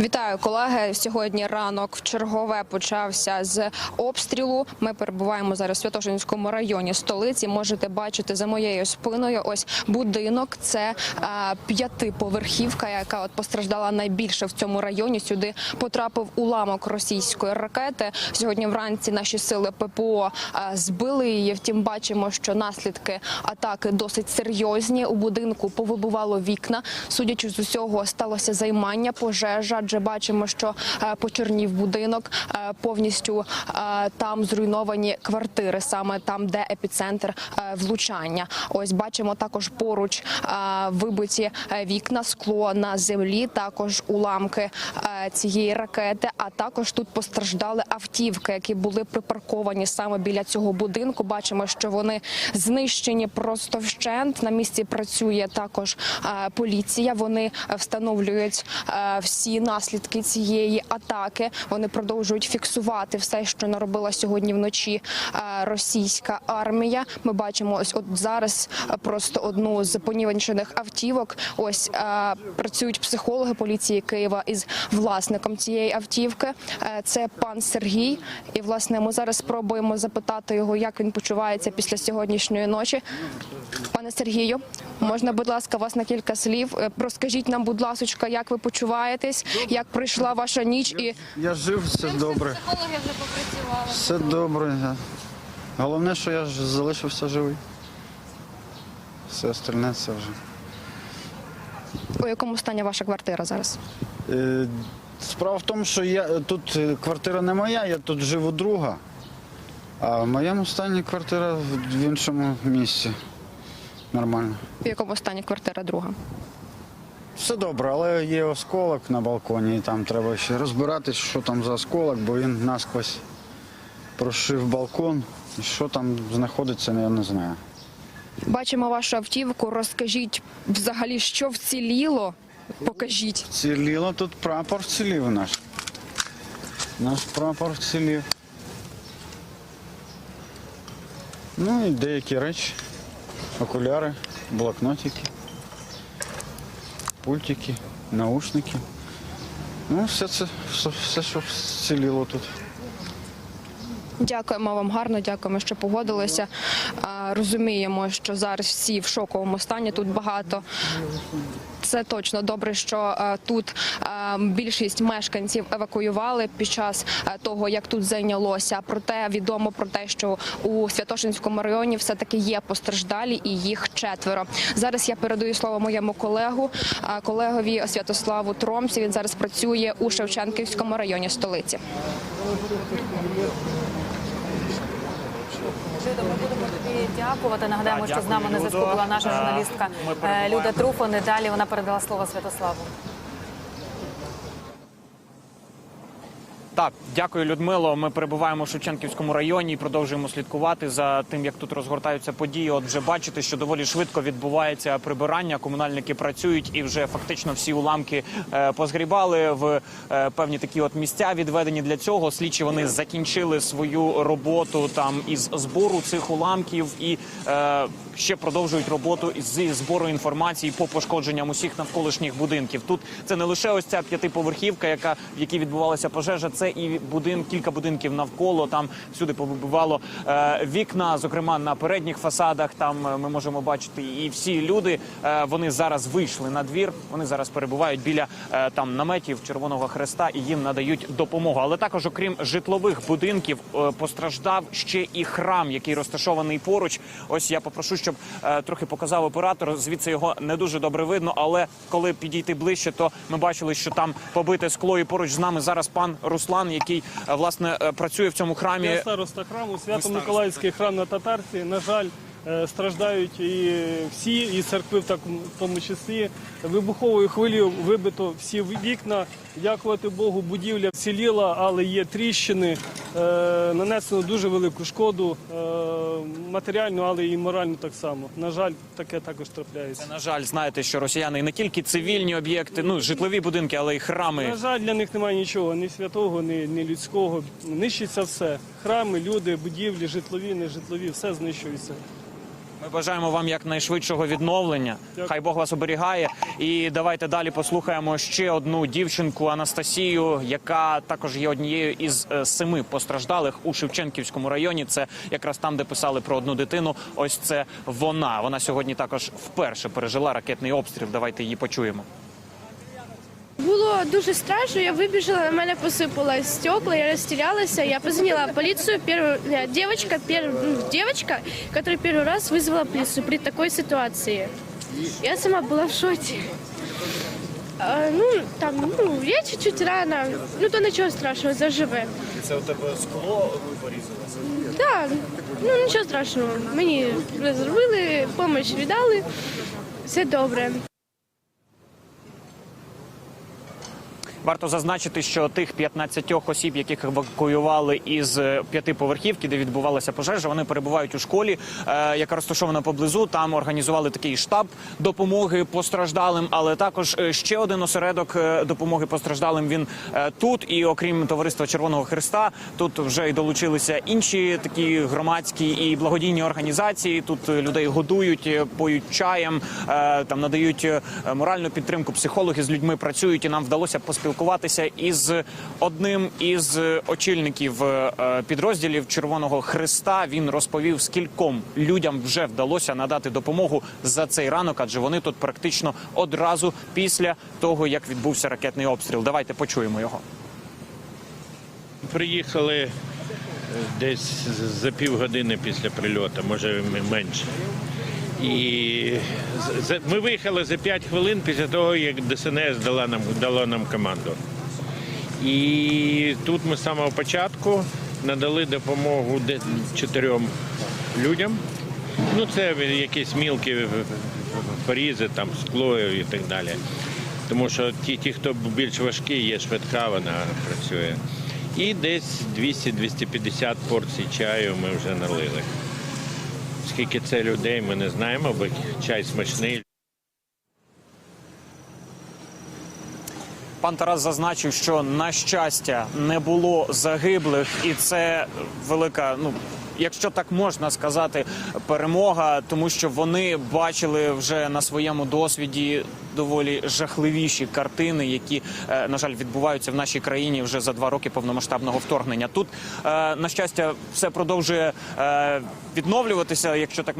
Вітаю, колеги. Сьогодні ранок чергове почався з обстрілу. Ми перебуваємо зараз в Святошинському районі столиці. Можете бачити за моєю спиною. Ось будинок. Це а, п'ятиповерхівка, яка от постраждала найбільше в цьому районі. Сюди потрапив уламок російської ракети. Сьогодні вранці наші сили ППО а, збили її. Втім, бачимо, що наслідки атаки досить серйозні. У будинку повибивало вікна. Судячи з усього, сталося займання, пожежа. Адже бачимо, що е, почернів будинок е, повністю е, там зруйновані квартири, саме там, де епіцентр влучання. Ось бачимо також поруч вибиті вікна, скло на землі, також уламки цієї ракети. А також тут постраждали автівки, які були припарковані саме біля цього будинку. Бачимо, що вони знищені просто вщент. На місці працює також поліція. Вони встановлюють всі наслідки цієї атаки. Вони продовжують фіксувати все, що наробила сьогодні вночі е, російська армія. Ми бачимо ось от зараз е, просто одну з понівечених автівок. Ось е, працюють психологи поліції Києва із власником цієї автівки. Це пан Сергій. І власне ми зараз спробуємо запитати його, як він почувається після сьогоднішньої ночі. Пане Сергію, можна, будь ласка, вас на кілька слів. Е, Розкажіть нам, будь ласка, як ви почуваєтесь, як пройшла ваша ніч і Я жив, все добре. Психологи вже попрацювали. Все добре. Головне, що я ж залишився живий. Все остальне це вже. у якому стані ваша квартира зараз? Е, Справа в тому, що я тут е, квартира не моя, я тут живу друга. А в моєму стані квартира в в іншому місці. Нормально. В якому стані квартира друга? Все добре, але є осколок на балконі, і там треба ще розбиратись, що там за осколок, бо він насквозь прошив балкон. І що там знаходиться, я не знаю. Бачимо вашу автівку. Розкажіть взагалі, що вціліло. Покажіть. Ціліло тут прапор вцілів наш. Наш прапор вцілів. Ну і деякі речі. Окуляри, блокнотики, пультики, наушники. Ну, все це, все, що вціліло тут. Дякуємо вам гарно, дякуємо, що погодилися. Розуміємо, що зараз всі в шоковому стані. Тут багато. Це точно добре, що е, тут е, більшість мешканців евакуювали під час е, того, як тут зайнялося. Проте відомо про те, що у Святошинському районі все таки є постраждалі, і їх четверо. Зараз я передаю слово моєму колегу, колегові Святославу Тромсі. Він зараз працює у Шевченківському районі столиці. Люда, ми будемо тобі дякувати. Нагадаємо, що з нами не на зв'язку була наша журналістка е. Люда Труфо. І далі вона передала слово Святославу. Так, дякую, Людмило. Ми перебуваємо в Шевченківському районі і продовжуємо слідкувати за тим, як тут розгортаються події. От вже бачите, що доволі швидко відбувається прибирання. Комунальники працюють і вже фактично всі уламки е, позгрібали в е, певні такі от місця, відведені для цього. Слідчі вони закінчили свою роботу там із збору цих уламків і е, ще продовжують роботу зі збору інформації по пошкодженням усіх навколишніх будинків. Тут це не лише ось ця п'ятиповерхівка, яка в якій відбувалася пожежа. Це і будин, кілька будинків навколо. Там всюди повибивало е, вікна, зокрема на передніх фасадах. Там е, ми можемо бачити, і всі люди е, вони зараз вийшли на двір. Вони зараз перебувають біля е, там наметів Червоного Хреста і їм надають допомогу. Але також, окрім житлових будинків, е, постраждав ще і храм, який розташований поруч. Ось я попрошу, щоб е, трохи показав оператор. Звідси його не дуже добре видно. Але коли підійти ближче, то ми бачили, що там побите скло. І поруч з нами зараз пан Руслан, який е, власне е, працює в цьому храмі. Я староста храму, Свято-Миколаївський храм на татарці. На жаль, е, страждають і всі, і церкви в тому числі. Вибуховою хвилею вибито всі вікна. Дякувати Богу, будівля вціліла, але є тріщини. Е, Нанесено дуже велику шкоду, е, матеріальну, але і моральну так само. На жаль, таке також трапляється. На жаль, знаєте, що росіяни не тільки цивільні об'єкти, ну житлові будинки, але й храми. На жаль, для них немає нічого, ні святого, ні, ні людського. Нищиться все. Храми, люди, будівлі, житлові, нежитлові, все знищується. Ми бажаємо вам якнайшвидшого відновлення. Хай Бог вас оберігає. І давайте далі послухаємо ще одну дівчинку Анастасію, яка також є однією із е, семи постраждалих у Шевченківському районі. Це якраз там, де писали про одну дитину. Ось це вона. Вона сьогодні також вперше пережила ракетний обстріл. Давайте її почуємо. Було дуже страшно, я вибіжала, на мене посипалось стекла, я растерялась, я позвонила в полицию, первая э, девочка, пер, ну, девочка, которая первый раз вызвала полицию при такой ситуации. Я сама была в шоке. А, ну, там, ну, я чуть-чуть рано, ну, то нічого страшного, заживе. Це у тебе скло порізалося? Так, ну, нічого страшного. Мені зробили, допомогу віддали, все добре. Варто зазначити, що тих 15 осіб, яких евакуювали із е, п'ятиповерхівки, де відбувалася пожежа, вони перебувають у школі, е, яка розташована поблизу. Там організували такий штаб допомоги постраждалим, але також е, ще один осередок допомоги постраждалим. Він тут. І окрім товариства Червоного Христа, тут вже й долучилися інші такі громадські і благодійні організації. Тут людей годують, поють чаєм, там надають моральну підтримку. Психологи з людьми працюють, і нам вдалося поспілкуватися із одним із очільників е, підрозділів Червоного Христа. Він розповів, скільком людям вже вдалося надати допомогу за цей ранок, адже вони тут практично одразу після того, як відбувся ракетний обстріл. Давайте почуємо його. Приїхали е, десь за півгодини після прильоту, може менше. І ми виїхали за 5 хвилин після того, як ДСНС дала нам, дало нам команду. І тут ми з самого початку надали допомогу чотирьом людям. Ну, це якісь мілкі порізи, там скло і так далі. Тому що ті, ті, хто більш важкі, є швидка, вона працює. І десь 200-250 порцій чаю ми вже налили. Скільки це людей, ми не знаємо, бо чай смачний. Пан Тарас зазначив, що на щастя не було загиблих, і це велика, ну якщо так можна сказати, перемога, тому що вони бачили вже на своєму досвіді доволі жахливіші картини, які е, на жаль відбуваються в нашій країні вже за два роки повномасштабного вторгнення. Тут е, на щастя все продовжує е, відновлюватися, якщо так